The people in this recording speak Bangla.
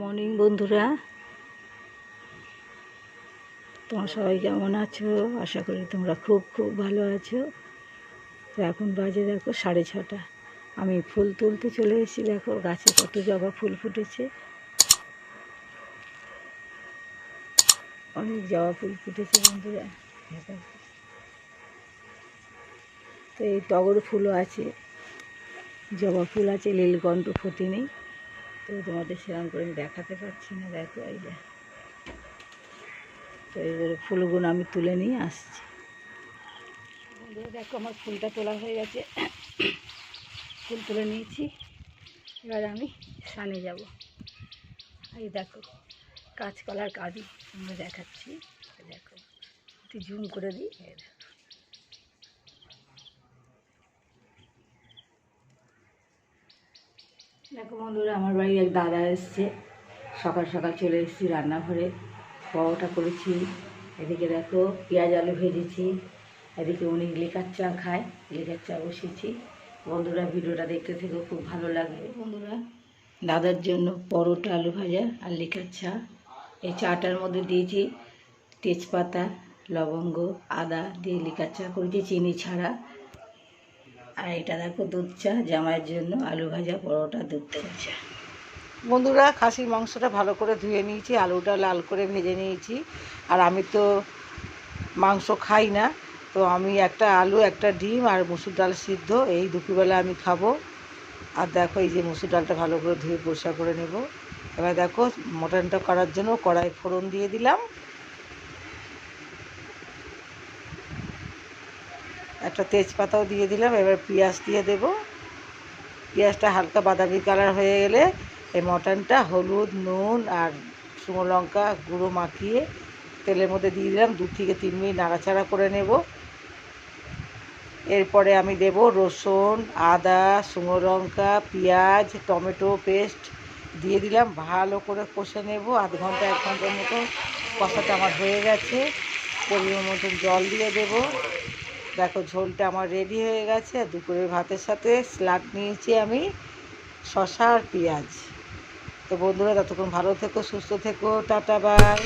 মর্নিং বন্ধুরা। তোমরা সবাই কেমন আছো? আশা করি তোমরা খুব খুব ভালো আছো। তো এখন বাজে দেখো সাড়ে ছটা। আমি ফুল তুলতে চলে এসেছি দেখো, গাছে কত জবা ফুল ফুটেছে। অনেক জবা ফুল ফুটেছে বন্ধুরা। তো এই টগর ফুলও আছে। জবা ফুল আছে, নীলকণ্ঠ ফোটেনি। তো তোমাদের সেরকম করে আমি দেখাতে পারছি না, দেখো এই যে। তো এবারে ফুলগুলো আমি তুলে নিয়ে আসছি। দেখো আমার ফুলটা তোলা হয়ে গেছে। ফুল তুলে নিয়েছি। এবার আমি সানে যাব। এই দেখো, কাঁচকলার কাঁদি। আমি দেখাচ্ছি। দেখো, একটু জুম করে দিই। দেখো বন্ধুরা, আমার বাড়ি এক দাদা এসছে। সকাল সকাল চলে এসেছি রান্নাঘরে। পরোটা করেছি। এদিকে দেখো পেঁয়াজ আলু ভেজেছি। এদিকে উনি লিকার চা খায়। লিকার চা বসেছি বন্ধুরা, ভিডিওটা দেখতে থেকে, খুব ভালো লাগবে। বন্ধুরা, দাদার জন্য পরোটা, আলু ভাজা আর লিকার চা। এই চাটার মধ্যে দিয়েছি তেজপাতা, লবঙ্গ, আদা দিয়ে লিকার চা করেছি, চিনি ছাড়া। আর এটা দেখো দুধ চা, জামাইয়ের জন্য আলু ভাজা, পরোটা, দুধ তেল চা। বন্ধুরা, খাসির মাংসটা ভালো করে ধুয়ে নিয়েছি, আলুটা লাল করে ভেজে নিয়েছি। আর আমি তো মাংস খাই না, তো আমি একটা আলু, একটা ডিম আর মুসুর ডাল সিদ্ধ। এই দুপুরবেলা আমি খাব। আর দেখো, এই যে মুসুর ডালটা ভালো করে ধুয়ে পরিষ্কার করে নেব। এবার দেখো, মটনটা করার জন্য কড়াই ফোড়ন দিয়ে দিলাম। একটা তেজপাতাও দিয়ে দিলাম, এবার পেঁয়াজ দিয়ে দেব। পেঁয়াজটা হালকা বাদামি কালার হয়ে গেলে এই মটনটা হলুদ, নুন আর শুকনো লঙ্কা গুঁড়ো মাখিয়ে তেলের মধ্যে দিয়ে দিলাম। দু থেকে তিন মিনিট নাড়াচাড়া করে নেব। এরপরে আমি দেব রসুন, আদা, শুকনো লঙ্কা, পেঁয়াজ, টমেটো পেস্ট দিয়ে দিলাম। ভালো করে কষে নেব। আধ ঘণ্টা, এক ঘণ্টার মতো কষাটা আমার হয়ে গেছে। পরিমাণ মতন জল দিয়ে দেব। দেখো, ঝোলটা আমার রেডি হয়ে গেছে। আর দুপুরের ভাতের সাথে স্লাট নিয়েছি আমি শশা আর পেঁয়াজ। তো বন্ধুরা, ততক্ষণ ভালো থেকো, সুস্থ থেকো, টাটা বাই